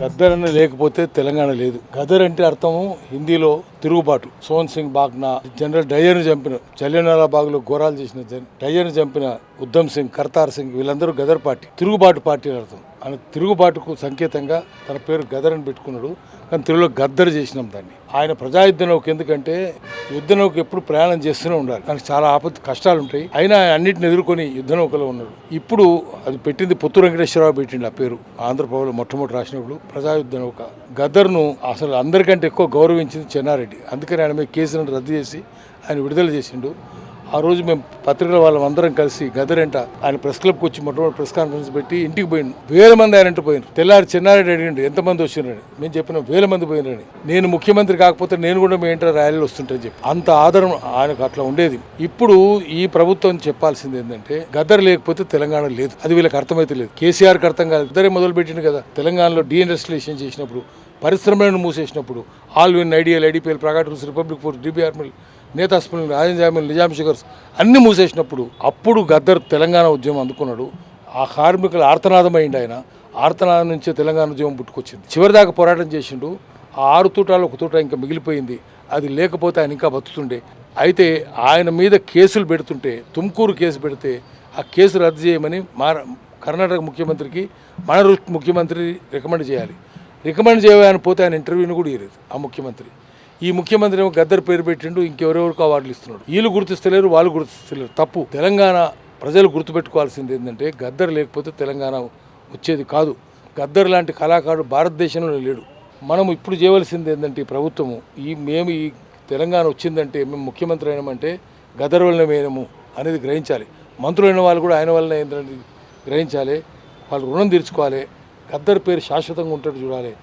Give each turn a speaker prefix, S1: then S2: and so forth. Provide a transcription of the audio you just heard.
S1: గద్దర్ లేకపోతే తెలంగాణ లేదు. గదర్ అంటే అర్థము హిందీలో తిరుగుబాటు. సోన్ సింగ్ బాగ్నా జనరల్ డయ్యర్ని చంపిన జలియన్వాలా బాగ్లో ఘోరాలు చేసిన జన్- చంపిన ఉద్దమ్ సింగ్ కర్తార్ సింగ్ వీళ్ళందరూ గదర్ పార్టీ తిరుగుబాటు పార్టీ అర్థం. ఆయన తిరుగుబాటుకు సంకేతంగా తన పేరు గదర్ అని పెట్టుకున్నాడు. కానీ తెలుగులో గద్దర్ చేసినాం దాన్ని. ఆయన ప్రజా యుద్ధ ఎందుకంటే యుద్ధ నౌక ఎప్పుడు ప్రయాణం చేస్తూనే ఉండాలి. దానికి చాలా ఆపత్తి కష్టాలు ఉంటాయి అయినా ఆయన అన్నింటిని ఎదుర్కొని యుద్ధ నౌకలో ఉన్నాడు. ఇప్పుడు అది పెట్టింది పుత్తూరు వెంకటేశ్వరరావు పెట్టిండు ఆ పేరు. ఆంధ్రప్రభలో మొట్టమొదటి రాసినప్పుడు ప్రజాయుద్ధ నౌక గద్దర్ను అసలు అందరికంటే ఎక్కువ గౌరవించింది చెన్నారెడ్డి. అందుకని ఆయన మీద కేసులను రద్దు చేసి ఆయన విడుదల చేసిండు. ఆ రోజు మేము పత్రికల వాళ్ళం అందరం కలిసి గదరెంట ఆయన ప్రెస్ క్లబ్కి వచ్చి మొట్టమొదటి ప్రెస్ కాన్ఫరెన్స్ పెట్టి ఇంటికి పోయిండు. వేల మంది ఆయన పోయినారు తెల్లారి చిన్నారెడ్డి అడిగిండు ఎంతమంది వచ్చినారని మేము చెప్పిన వేల మంది పోయినారని నేను ముఖ్యమంత్రి కాకపోతే నేను కూడా మీ ఇంటర్ ర్యాలీలు వస్తుంటాను చెప్పి. అంత ఆదరణ ఆయనకు అట్లా ఉండేది. ఇప్పుడు ఈ ప్రభుత్వం చెప్పాల్సింది ఏంటంటే గద్దర్ లేకపోతే తెలంగాణ లేదు. అది వీళ్ళకి అర్థమైతే లేదు. కేసీఆర్కి అర్థం కాదు ఇద్దరే మొదలు పెట్టిండు కదా. తెలంగాణలో డీఇండస్ట్రియలైజేషన్ చేసినప్పుడు పరిశ్రమలను మూసేసినప్పుడు ఆల్ విన్ ఐడియల్ ఐడిపిఎల్ ప్రైవేట్ రూల్స్ రిపబ్లిక్ ఫోర్ డిబిఆర్మిల్ నేతా స్పిల్ నిజాం షుగర్స్ అన్ని మూసేసినప్పుడు అప్పుడు గద్దర్ తెలంగాణ ఉద్యమం అందుకున్నాడు. ఆ కార్మికుల ఆర్తనాదం అయింది ఆయన. ఆర్తనాదం నుంచే తెలంగాణ ఉద్యమం పుట్టుకొచ్చింది. చివరిదాకా పోరాటం చేసిండు. ఆ ఆరు తూటాలు ఒక తూట ఇంకా మిగిలిపోయింది. అది లేకపోతే ఆయన ఇంకా బతుకుతుండే. అయితే ఆయన మీద కేసులు పెడుతుంటే తుమ్కూరు కేసు పెడితే ఆ కేసు రద్దు చేయమని మా కర్ణాటక ముఖ్యమంత్రికి మన ముఖ్యమంత్రి రికమెండ్ చేయాలి. రికమెండ్ చేయని పోతే ఆయన ఇంటర్వ్యూని కూడా ఇవ్వలేదు ఆ ముఖ్యమంత్రి. ఈ ముఖ్యమంత్రి ఏమో గద్దర్ పేరు పెట్టిండు ఇంకెవరెవరికి అవార్డులు ఇస్తున్నాడు. వీళ్ళు గుర్తిస్తలేరు వాళ్ళు గుర్తిస్తలేరు. తప్పు. తెలంగాణ ప్రజలు గుర్తుపెట్టుకోవాల్సింది ఏంటంటే గద్దర్ లేకపోతే తెలంగాణ వచ్చేది కాదు. గద్దర్ లాంటి కళాకారుడు భారతదేశంలో లేడు. మనం ఇప్పుడు చేయవలసింది ఏంటంటే ఈ ప్రభుత్వము ఈ మేము ఈ తెలంగాణ వచ్చిందంటే మేము ముఖ్యమంత్రి అయినామంటే గద్దర్ వలన మేనము అనేది గ్రహించాలి. మంత్రులు అయిన వాళ్ళు కూడా ఆయన వలన ఏంటంటే గ్రహించాలి. వాళ్ళు రుణం తీర్చుకోవాలి. గద్దర్ పేరు శాశ్వతంగా ఉంటాడు చూడాలి.